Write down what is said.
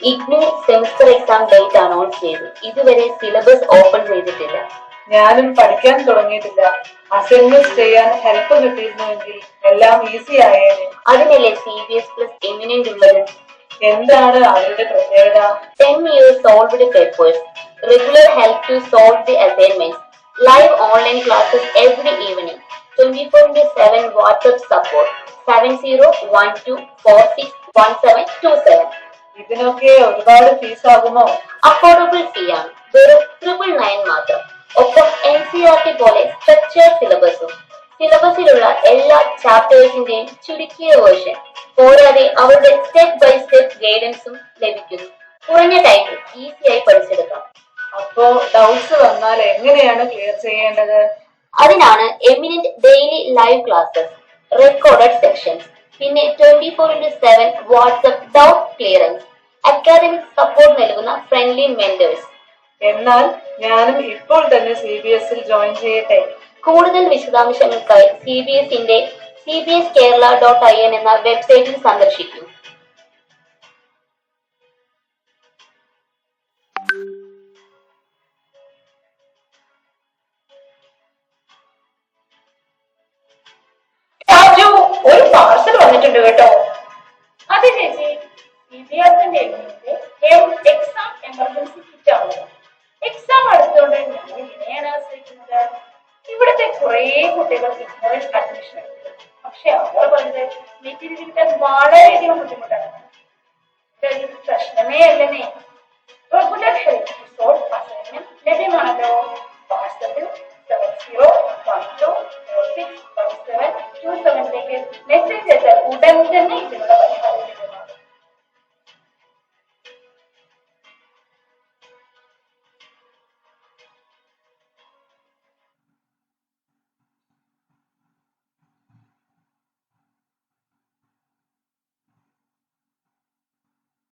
IGNOU semester exam date announce ചെയ്തു. ഇതുവരെ syllabus open ചെയ്തിട്ടില്ല. ഞാനും പഠിക്കാൻ തുടങ്ങിയിട്ടില്ല. അസൈൻമെന്റ് ചെയ്യാൻ ഹെൽപ്പ് കിട്ടിയിരുന്നുവെങ്കിൽ എല്ലാം ഈസി ആയേനെ. അതിനല്ലേ C B S plus eminent ഉള്ളത്? എന്താണ് അവരുടെ പ്രത്യേകത? Ten years solved papers regular help to solve the assignment live online classes every evening twenty four into seven WhatsApp support seven zero one two four six one seven two seven ഇതിനൊക്കെ ഒരുപാട് fees ആകുമോ? Affordable ഫീ ആണ്. വെറും triple nine മാത്രം. ഒപ്പം N C R T പോലെ structure സിലബസും സിലബസിലുള്ള എല്ലാ ചാപ്റ്റേഴ്സിന്റെയും ചുരുക്കിയ വേർഷൻ പോരാതെ അവരുടെ സ്റ്റെപ്പ് ബൈ സ്റ്റെപ്പ് ഗൈഡൻസും ലഭിക്കുന്നു. കുറഞ്ഞ ടൈമിൽ ഈസിയായി പഠിച്ചെടുക്കാം. അപ്പോ ഡൗട്ട്സ് വന്നാൽ എങ്ങനെയാണ് ക്ലിയർ ചെയ്യേണ്ടത്? അതിനാണ് eminent daily live classes recorded sections പിന്നെ twenty four into seven WhatsApp doubt clearance academic support നൽകുന്ന ഫ്രണ്ട്ലി മെന്റേഴ്സ് എന്നാൽ ഞാനും ഇപ്പോൾ തന്നെ സി ബി എസിൽ ജോയിൻ ചെയ്യട്ടെ? കൂടുതൽ വിശദാംശങ്ങൾക്കായി സി ബി എസിന്റെ C B S Kerala dot I N എന്ന വെബ്സൈറ്റിൽ സന്ദർശിക്കൂ. ഒരു പാർസൽ വന്നിട്ടുണ്ട് കേട്ടോ. വിദ്യാർത്ഥിന്റെ എക്സാം എമർജൻസി കിറ്റ് ആണ് എക്സാം അടുത്തുകൊണ്ട് ഞാൻ എങ്ങനെയാണ് ആശ്രയിക്കുന്നത് ഇവിടുത്തെ കുറെ കുട്ടികൾ ഇഗ്നോറൻസ് അഡ്മിഷൻ എടുത്തു പക്ഷെ അവർ പറയുന്നത് മെറ്റീരിയൽ കിട്ടാൻ വളരെയധികം ബുദ്ധിമുട്ടാണ് ഇതൊരു പ്രശ്നമേ അല്ലനെ റെഗുലർ ഹെൽത്ത് റിസോർട്ട് അസൈൻമെന്റ് ലഭ്യമാണല്ലോ വാട്സപ്പിൽ seven zero one two four six one seven two സെവനിലേക്ക് message അയച്ചാൽ ഉടൻ തന്നെ ഇതിനുള്ള പരിഹാരം